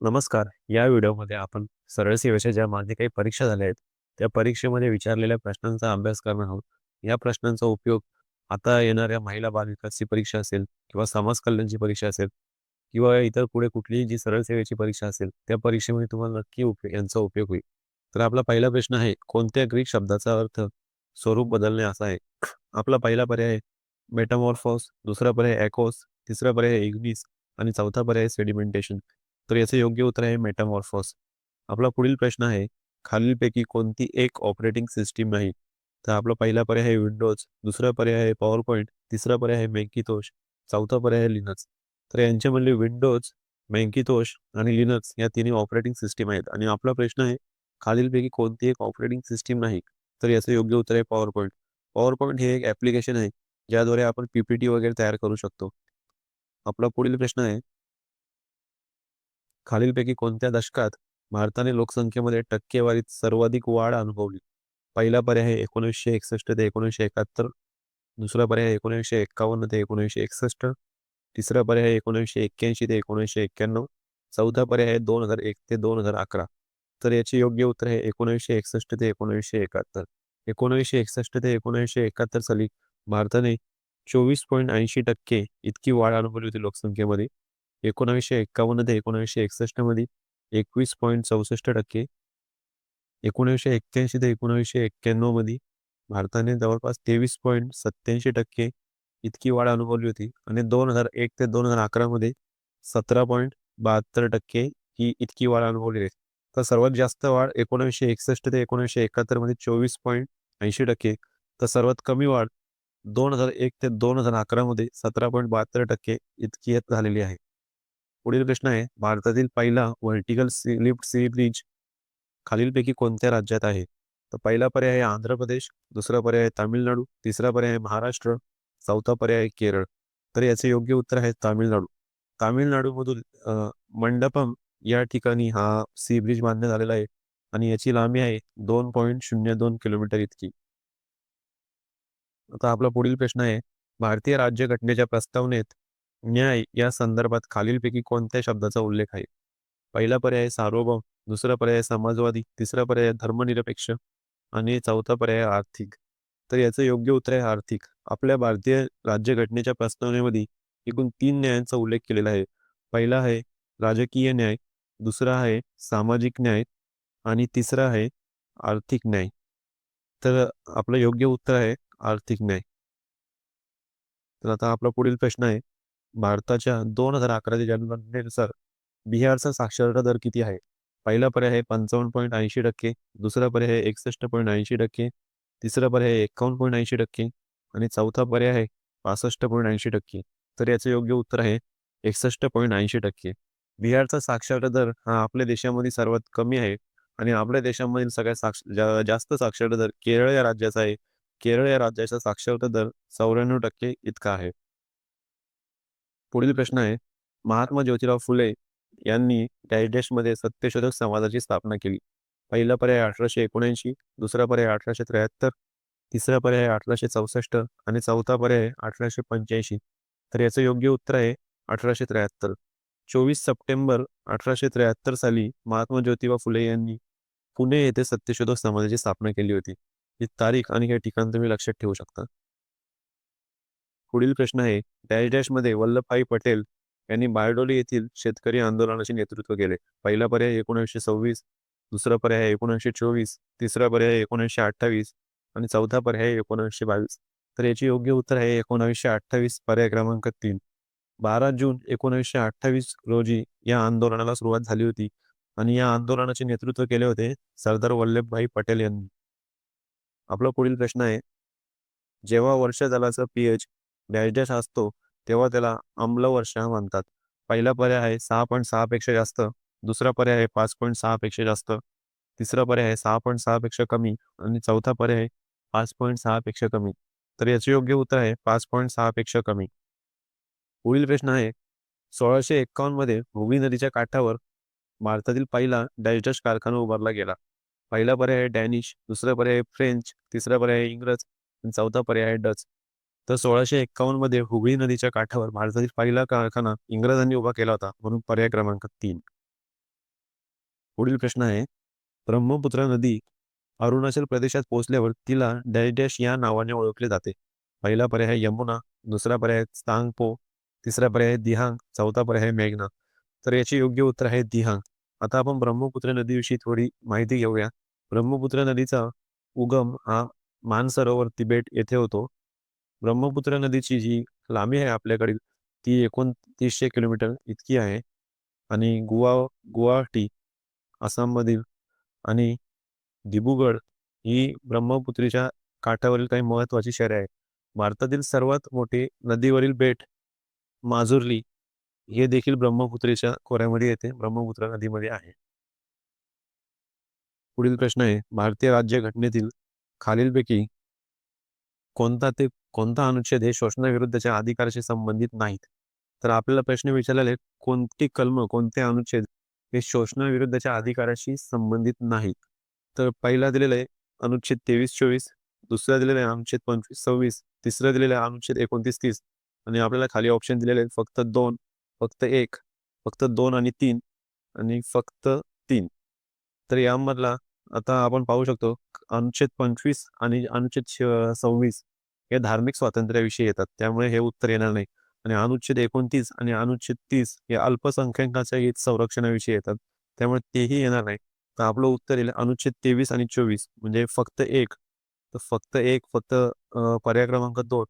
नमस्कार. या व्हिडिओमध्ये आपण सरळ सेवेच्या ज्या माझे काही परीक्षा झाल्या आहेत, त्या परीक्षेमध्ये विचारलेल्या प्रश्नांचा अभ्यास करणार आहोत. या प्रश्नांचा उपयोग आता येणाऱ्या महिला बाल विकासची परीक्षा असेल किंवा समाज कल्याणची परीक्षा असेल किंवा इतर पुढे कुठलीही जी सरळ सेवेची परीक्षा असेल, त्या परीक्षेमध्ये तुम्हाला नक्की उपयोग यांचा उपयोग होईल. तर आपला पहिला प्रश्न आहे, कोणत्या ग्रीक शब्दाचा अर्थ स्वरूप बदलणे असा आहे? आपला पहिला पर्याय आहे मेटामॉर्फोस, दुसरा पर्याय ॲकोस, तिसरा पर्याय इग्निस आणि चौथा पर्याय सेडिमेंटेशन. तर याचे योग्य उत्तर आहे मेटामॉर्फोस. आपला पुढील प्रश्न आहे, खालीलपैकी कोणती एक ऑपरेटिंग सिस्टीम नाही? तर आपला पहिला पर्याय आहे विंडोज, दुसरा पर्याय आहे पॉवर पॉईंट, तिसरा पर्याय आहे मेंकितोष चौथा पर्याय आहे लिनक्स. तर यांच्यामधले विंडोज, मेंकितोष आणि लिनक्स या तिन्ही ऑपरेटिंग सिस्टीम आहेत आणि आपला प्रश्न आहे, खालीलपैकी कोणती एक ऑपरेटिंग सिस्टीम नाही? तर याचं योग्य उत्तर आहे पॉवर पॉईंट. पॉवर पॉईंट हे एक ॲप्लिकेशन आहे, ज्याद्वारे आपण पीपीटी वगैरे तयार करू शकतो. आपला पुढील प्रश्न आहे खालीलपैकी कोणत्या दशकात भारताने लोकसंख्येमध्ये टक्केवारीत सर्वाधिक वाढ अनुभवली? पहिला पर्याय आहे एकोणीसशे एकसष्ट ते एकोणीसशे एकाहत्तर. दुसरा पर्याय एकोणीसशे एक्कावन्न ते एकोणीसशे एकसष्ट. तिसरा पर्याय एकोणीसशे एक्क्याऐंशी ते एकोणीसशे एक्क्याण्णव. चौथा पर्याय दोन हजार एक ते दोन हजार अकरा. तर याचे योग्य उत्तर आहे एकोणीसशे एकसष्ट ते एकोणीसशे एकाहत्तर. एकोणीसशे एकसष्ट ते एकोणीसशे एकाहत्तर साली भारताने चोवीस पॉईंट ऐंशी टक्के इतकी वाढ अनुभवली होती लोकसंख्येमध्ये. एकोणावीसशे एक्कावन्न ते एकोणावीसशे एकसष्टमध्ये एकवीस पॉईंट चौसष्ट टक्के एकोणीसशे एक्क्याऐंशी ते एकोणावीसशे एक्क्याण्णवमध्ये भारताने जवळपास तेवीस पॉईंट सत्त्याऐंशी टक्के इतकी वाढ अनुभवली होती आणि दोन हजार एक ते दोन हजार अकरामध्ये सतरा पॉईंट बहात्तर टक्के ही इतकी वाढ अनुभवली आहे. तर सर्वात जास्त वाढ एकोणीसशे एकसष्ट ते एकोणविसशे एकाहत्तरमध्ये चोवीस पॉईंट ऐंशी टक्के तर सर्वात कमी वाढ दोन हजार एक ते दोन हजार अकरामध्ये सतरा पॉईंट बहात्तर टक्के इतकी झालेली आहे. पुढील प्रश्न आहे, भारतातील पहिला vertical sea lift sea bridge खालीलपैकी कोणत्या राज्यात आहे? तर पहिला पर्याय आहे आंध्र प्रदेश, दुसरा पर्याय आहे तामिळनाडू, तिसरा पर्याय आहे महाराष्ट्र, चौथा पर्याय आहे केरळ. तर याचे योग्य उत्तर आहे तामिळनाडू. तामिळनाडूमधून मंडपम या ठिकाणी हा सी ब्रिज बांधण्यात आलेला आहे आणि याची लांबी आहे 2.02 किलोमीटर इतकी. आता आपला पुढील प्रश्न आहे, भारतीय राज्यघटनेच्या प्रस्तावनेत न्याय या संदर्भात खालीलपैकी कोणत्या शब्दाचा उल्लेख आहे? पहिला पर्याय सार्वभौम, दुसरा पर्याय समाजवादी, तिसरा पर्याय धर्मनिरपेक्ष आणि चौथा पर्याय आर्थिक. तर याचं योग्य उत्तर आहे आर्थिक. आपल्या भारतीय राज्यघटनेच्या प्रस्तावनेमध्ये एकूण तीन न्यायांचा उल्लेख केलेला आहे. पहिला आहे राजकीय न्याय, दुसरा आहे सामाजिक न्याय आणि तिसरा आहे आर्थिक न्याय. तर आपलं योग्य उत्तर आहे आर्थिक न्याय. तर आता आपला पुढील प्रश्न आहे, भारताच्या 2011च्या जनगणनेनुसार बिहारचा साक्षरता दर किती आहे? पहिला पर्याय आहे 55.80%, दुसरा पर्याय आहे 61.80%, तिसरा पर्याय आहे 51.80% आणि चौथा पर्याय आहे 65.80%. तर याचं योग्य उत्तर आहे 61.80%. बिहारचा साक्षरता दर हा आपल्या देशामध्ये सर्वात कमी आहे आणि आपल्या देशामधील सगळ्यात साक्ष जा जास्त साक्षरता दर केरळ या राज्याचा आहे. केरळ या राज्याचा साक्षरता दर 94% इतका आहे. पुढील प्रश्न आहे, महात्मा ज्योतिराव फुले यांनी डॅशमध्ये सत्यशोधक समाजाची स्थापना केली. पहिला पर्याय 1879, दुसरा पर्याय 1873, तिसरा पर्याय 1864 आणि चौथा पर्याय 1885. तर याचं योग्य उत्तर आहे 1873. 24 सप्टेंबर 1873 साली महात्मा ज्योतिबा फुले यांनी पुणे येथे सत्यशोधक समाजाची स्थापना केली होती. ही तारीख आणि हे ठिकाण तुम्ही लक्षात ठेवू शकता. पुढील प्रश्न आहे, डॅशमध्ये वल्लभभाई पटेल यांनी बारडोली येथील शेतकरी आंदोलनाचे नेतृत्व केले. पहिला पर्याय 1926, दुसरा पर्याय 1924, तिसरा पर्याय 1928 आणि चौथा पर्याय 1922. तर याचे योग्य उत्तर आहे 1928 पर्याय क्रमांक 3. 12 जून 1928 रोजी या आंदोलनाला सुरुवात झाली होती आणि या आंदोलनाचे नेतृत्व केले होते सरदार वल्लभभाई पटेल यांनी. आपला पुढील प्रश्न आहे, जेव्हा वर्षजलाचा पीएच डॅश डॅश असतो, तेव्हा त्याला आम्ल वर्षा म्हणतात. पहिला पर्याय आहे 6.6 पेक्षा जास्त, दुसरा पर्याय आहे 5.6 पेक्षा जास्त, तिसरा पर्याय आहे 6.6 पेक्षा कमी आणि चौथा पर्याय आहे 5.6 पेक्षा कमी. तर याचे योग्य उत्तर आहे 5.6 पेक्षा कमी. पुढील प्रश्न आहे, 1651 मध्ये हुगळी नदीच्या काठावर भारतातील पहिला डॅश डॅश कारखाना उभारला गेला. पहिला पर्याय आहे डॅनिश, दुसरा पर्याय आहे फ्रेंच, तिसरा पर्याय आहे इंग्रज आणि चौथा पर्याय आहे डच. तर 1651 मध्ये हुगळी नदीच्या काठावर भारतातील पहिला कारखाना इंग्रजांनी उभा केला होता म्हणून पर्याय क्रमांक तीन. पुढील प्रश्न आहे ब्रह्मपुत्रा नदी अरुणाचल प्रदेशात पोहोचल्यावर तिला डॅश डॅश या नावाने ओळखले जाते. पहिला पर्याय आहे यमुना दुसरा पर्याय स्थांगपो तिसरा पर्याय आहे दिहांग चौथा पर्याय आहे मेघना. तर याचे योग्य उत्तर आहे दिहांग. आता आपण ब्रह्मपुत्र नदीविषयी थोडी माहिती घेऊया. ब्रह्मपुत्र नदीचा उगम हा मानसरोवर तिबेट येथे होतो. ब्रह्मपुत्र नदीची जी लांबी आहे आपल्याकडील ती एकोणतीसशे किलोमीटर इतकी आहे. आणि गुवा गुवाहाटी आसाममधील आणि दिब्रुगड ही ब्रह्मपुत्रीच्या काठावरील काही महत्त्वाची शहरे आहेत. भारतातील सर्वात मोठे नदीवरील बेट माजुर्ली हे देखील ब्रह्मपुत्रीच्या खोऱ्यामध्ये येते ब्रह्मपुत्रा नदीमध्ये आहे. पुढील प्रश्न आहे भारतीय राज्यघटनेतील खालीलपैकी कोणता ते कोणता अनुच्छेद हे शोषणाविरुद्धच्या अधिकाराशी संबंधित नाहीत. तर आपल्याला प्रश्न विचारलेले कोणती कलम कोणते अनुच्छेद हे शोषणाविरुद्धच्या अधिकाराशी संबंधित नाहीत? तर पहिला दिलेला आहे अनुच्छेद तेवीस चोवीस दुसरा दिलेला आहे अनुच्छेद पंचवीस सव्वीस तिसरा दिलेला आहे अनुच्छेद एकोणतीस तीस आणि आपल्याला खाली ऑप्शन दिलेले आहेत फक्त दोन फक्त एक फक्त दोन आणि तीन आणि फक्त तीन. तर यामधला आता आपण पाहू शकतो अनुच्छेद पंचवीस आणि अनुच्छेद सव्वीस हे धार्मिक स्वातंत्र्याविषयी येतात. त्यामुळे हे उत्तर येणार नाही. आणि अनुच्छेद एकोणतीस आणि अनुच्छेद तीस हे अल्पसंख्याकाच्या हित संरक्षणाविषयी येतात. त्यामुळे तेही येणार नाही. तर आपलं उत्तर येईल अनुच्छेद तेवीस आणि चोवीस. म्हणजे फक्त एक. तर फक्त एक फक्त पर्याय क्रमांक दोन.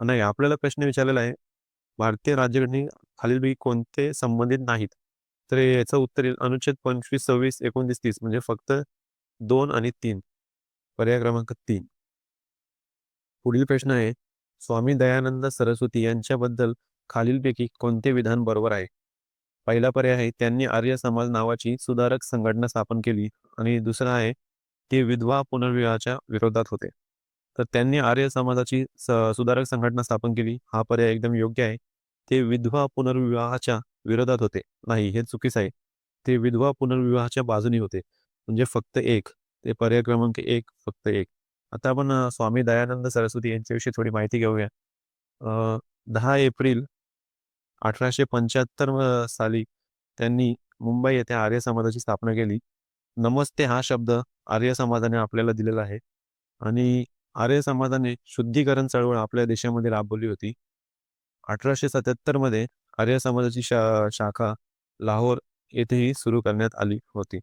नाही आपल्याला प्रश्न विचारलेला आहे भारतीय राज्यघटने खालीलपैकी कोणते संबंधित नाहीत? तर याचं उत्तर येईल अनुच्छेद पंचवीस सव्वीस एकोणतीस तीस. म्हणजे फक्त दोन आणि तीन. पर्याय क्रमांक तीन. पुढील प्रश्न आहे स्वामी दयानंद सरस्वती यांच्याबद्दल खालीलपैकी कोणते विधान बरोबर आहे? पहिला पर्याय आहे त्यांनी आर्य समाज नावाची सुधारक संघटना स्थापन केली आणि दुसरा आहे ते विधवा पुनर्विवाहाच्या विरोधात होते. तर त्यांनी आर्य समाजाची सुधारक संघटना स्थापन केली हा पर्याय एकदम योग्य आहे. ते विधवा पुनर्विवाहाच्या विरोधात होते. नाही हे चुकीच आहे. ते विधवा पुनर्विवाहाच्या बाजूनी होते. म्हणजे फक्त एक ते पर्याय क्रमांक एक फक्त एक. आता आपण स्वामी दयानंद सरस्वती यांच्याविषयी थोडी माहिती घेऊया. दहा एप्रिल अठराशे पंच्याहत्तर साली त्यांनी मुंबई येथे आर्य समाजाची स्थापना केली. नमस्ते हा शब्द आर्य समाजाने आपल्याला दिलेला आहे. आणि आर्य समाजाने शुद्धीकरण चळवळ आपल्या देशामध्ये राबवली होती. अठराशे सत्याहत्तरमध्ये आर्य समाजाची शा शाखा लाहोर येथेही सुरू करण्यात आली होती.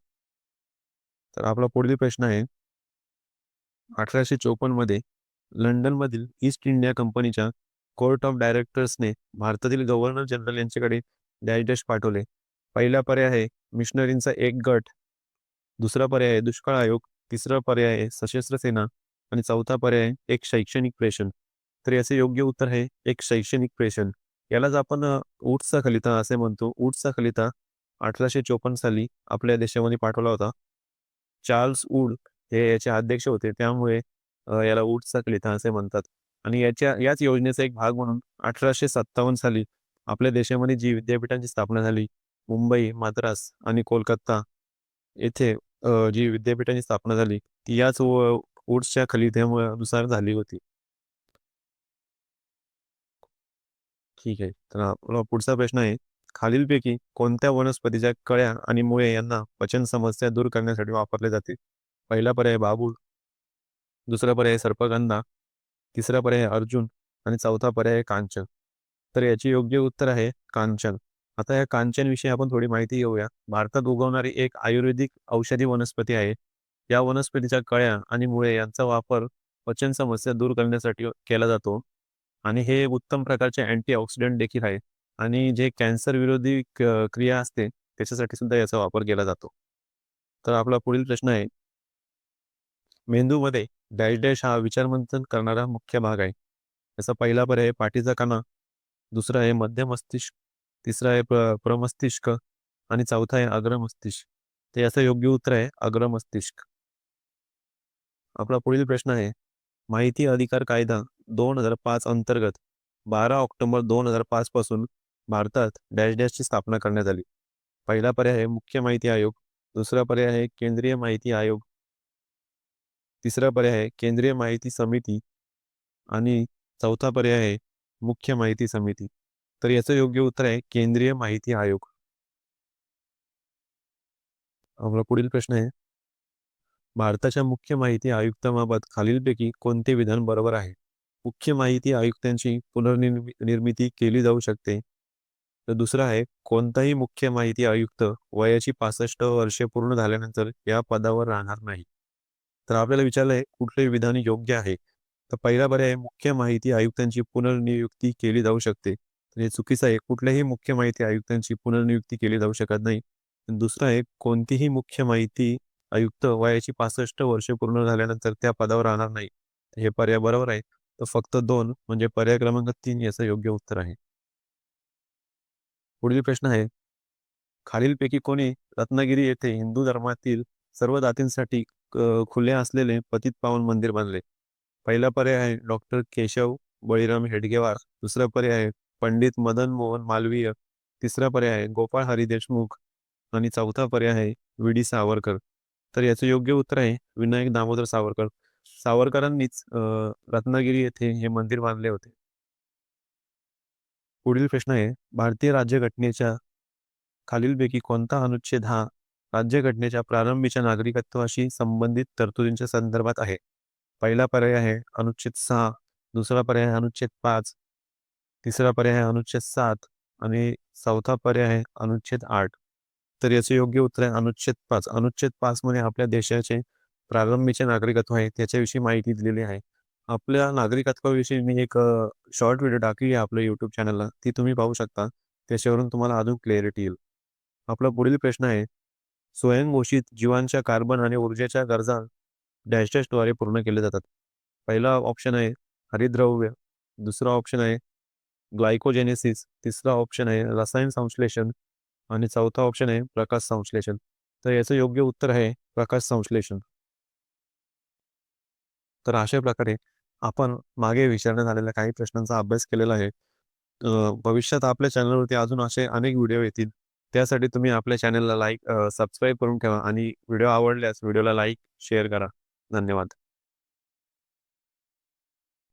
तर आपला पुढील प्रश्न आहे अठराशे चोपन्नमध्ये लंडनमधील ईस्ट इंडिया कंपनीच्या कोर्ट ऑफ डायरेक्टर्सने भारतातील गव्हर्नर जनरल यांच्याकडे डॅश पाठवले. पहिला पर्याय आहे मिशनरींचा एक गट. दुसरा पर्याय आहे दुष्काळ आयोग. तिसरा पर्याय आहे सशस्त्र सेना. आणि चौथा पर्याय एक शैक्षणिक प्रेषण. तर याचे योग्य उत्तर आहे एक शैक्षणिक प्रेषण. यालाच आपण ऊटचा खलिता असे म्हणतो. ऊटचा खलिता अठराशे चोपन्न साली आपल्या देशामध्ये पाठवला होता. चार्ल्स वूड हे याचे अध्यक्ष होते. त्यामुळे याला ऊटचा खलिता असे म्हणतात. आणि याच्या याच योजनेचा एक भाग म्हणून अठराशे सत्तावन्न साली आपल्या देशामध्ये जी विद्यापीठांची स्थापना झाली मुंबई मद्रास आणि कोलकाता येथे जी विद्यापीठांची स्थापना झाली ती याच वुड्सच्या नुसार झाली होती. ठीक आहे. तर आपला पुढचा प्रश्न आहे खालीलपैकी कोणत्या वनस्पतीच्या कळ्या आणि मुळे यांना पचन समस्या दूर करण्यासाठी वापरले जाते? पहिला पर्याय बाबूळ दुसरा पर्याय सर्पगंधा तिसरा पर्याय अर्जुन आणि चौथा पर्याय कांचन. तर याचे योग्य उत्तर आहे कांचन. आता या कांचनविषयी आपण थोडी माहिती घेऊया. भारतात उगवणारी एक आयुर्वेदिक औषधी वनस्पती आहे. या वनस्पतीच्या कळ्या आणि मुळे यांचा वापर पचन समस्या दूर करण्यासाठी केला जातो आणि हे उत्तम प्रकारचे अँटीऑक्सिडंट देखील आहे आणि जे कॅन्सर विरोधी क्रिया असते त्याच्यासाठी सुद्धा याचा वापर केला जातो. तर आपला पुढील प्रश्न आहे मेंदूमध्ये डॅश डॅश हा विचारमंथन करणारा मुख्य भाग आहे. याचा पहिला पर्याय पाठीचा कणा दुसरा आहे मध्य मस्तिष्क तिसरा आहे प्र प्रमस्तिष्क आणि चौथा आहे अग्रमस्तिष्क तर याचं योग्य उत्तर आहे अग्रमस्तिष्क आपला पुढील प्रश्न आहे माहिती अधिकार कायदा दोन हजार पाच अंतर्गत बारा ऑक्टोबर दोन हजार पाच पासून भारतात डॅश डॅशची स्थापना करण्यात आली. पहिला पर्याय आहे मुख्य माहिती आयोग दुसरा पर्याय आहे केंद्रीय माहिती आयोग तिसरा पर्याय आहे केंद्रीय माहिती समिती आणि चौथा पर्याय आहे मुख्य माहिती समिती. तर याचं योग्य उत्तर आहे केंद्रीय माहिती आयोग. आपला पुढील प्रश्न आहे भारताच्या मुख्य माहिती आयुक्ताबाबत खालीलपैकी कोणते विधान बरोबर आहे? मुख्य माहिती आयुक्तांची पुनर्निर्मिती निर्मिती केली जाऊ शकते. तर दुसरं आहे कोणताही मुख्य माहिती आयुक्त वयाची पासष्ट वर्षे पूर्ण झाल्यानंतर या पदावर राहणार नाही. तर आपल्याला विचारलं आहे कुठले विधान योग्य आहे? तर पहिला पर्याय मुख्य माहिती आयुक्तांची पुनर्नियुक्ती केली जाऊ शकते. तर हे चुकीचं आहे कुठल्याही मुख्य माहिती आयुक्तांची पुनर्नियुक्ती केली जाऊ शकत नाही. दुसरं आहे कोणतीही मुख्य माहिती आयुक्त वयाची पासष्ट वर्षे पूर्ण झाल्यानंतर त्या पदावर राहणार नाही. हे पर्याय बरोबर आहे. तर फक्त दोन म्हणजे पर्याय क्रमांक तीन याचं योग्य उत्तर आहे. पुढील प्रश्न आहे खालीलपैकी कोणी रत्नागिरी येथे हिंदू धर्मातील सर्व जातींसाठी खुले असलेले पतित पावन मंदिर बांधले पहिला पर्याय आहे डॉक्टर केशव बळीराम हेडगेवार. दुसरा पर्याय आहे पंडित मदन मोहन मालवीय. तिसरा पर्याय आहे गोपाळ हरी देशमुख. आणि चौथा पर्याय आहे व्ही. डी. सावरकर. तर याचं योग्य उत्तर आहे विनायक दामोदर सावरकर. सावरकरांनीच रत्नागिरी येथे हे मंदिर बांधले होते. पुढील प्रश्न आहे भारतीय राज्यघटनेच्या खालीलपैकी कोणता अनुच्छेद हा राज्यघटनेच्या प्रारंभीच्या नागरिकत्वाशी संबंधित तरतुदींच्या संदर्भात आहे. पहिला पर्याय आहे अनुच्छेद सहा दुसरा पर्याय आहे अनुच्छेद पाच तिसरा पर्याय आहे अनुच्छेद सात आणि चौथा पर्याय आहे अनुच्छेद आठ. तर याचे योग्य उत्तर आहे अनुच्छेद पाच. अनुच्छेद पाच मध्ये आपल्या देशाचे प्रारंभीचे नागरिकत्व आहे त्याच्याविषयी माहिती दिलेली आहे. आपल्या नागरिकत्वाविषयी मी एक शॉर्ट व्हिडिओ टाकली आहे आपल्या युट्यूब चॅनलला ती तुम्ही पाहू शकता. त्याच्यावरून तुम्हाला अजून क्लिअरिटी येईल. आपला पुढील प्रश्न आहे स्वयंघोषित जीवांच्या कार्बन आणि ऊर्जेच्या गरजा डॅश डॅशद्वारे पूर्ण केले जातात. पहिला ऑप्शन आहे हरिद्रव्य दुसरा ऑप्शन आहे ग्लायकोजेनेसिस तिसरा ऑप्शन आहे रसायन संश्लेषण. आणि चौथा ऑप्शन आहे प्रकाश संश्लेषण. तर याचं योग्य उत्तर आहे प्रकाश संश्लेषण. तर अशा प्रकारे आपण मागे विचारण्यात आलेल्या काही प्रश्नांचा अभ्यास केलेला आहे. भविष्यात आपल्या चॅनलवरती अजून असे अनेक व्हिडिओ येतील. त्यासाठी तुम्ही आपल्या चॅनलला लाईक सबस्क्राईब करून ठेवा आणि व्हिडिओ आवडल्यास व्हिडिओला लाईक शेअर करा. धन्यवाद.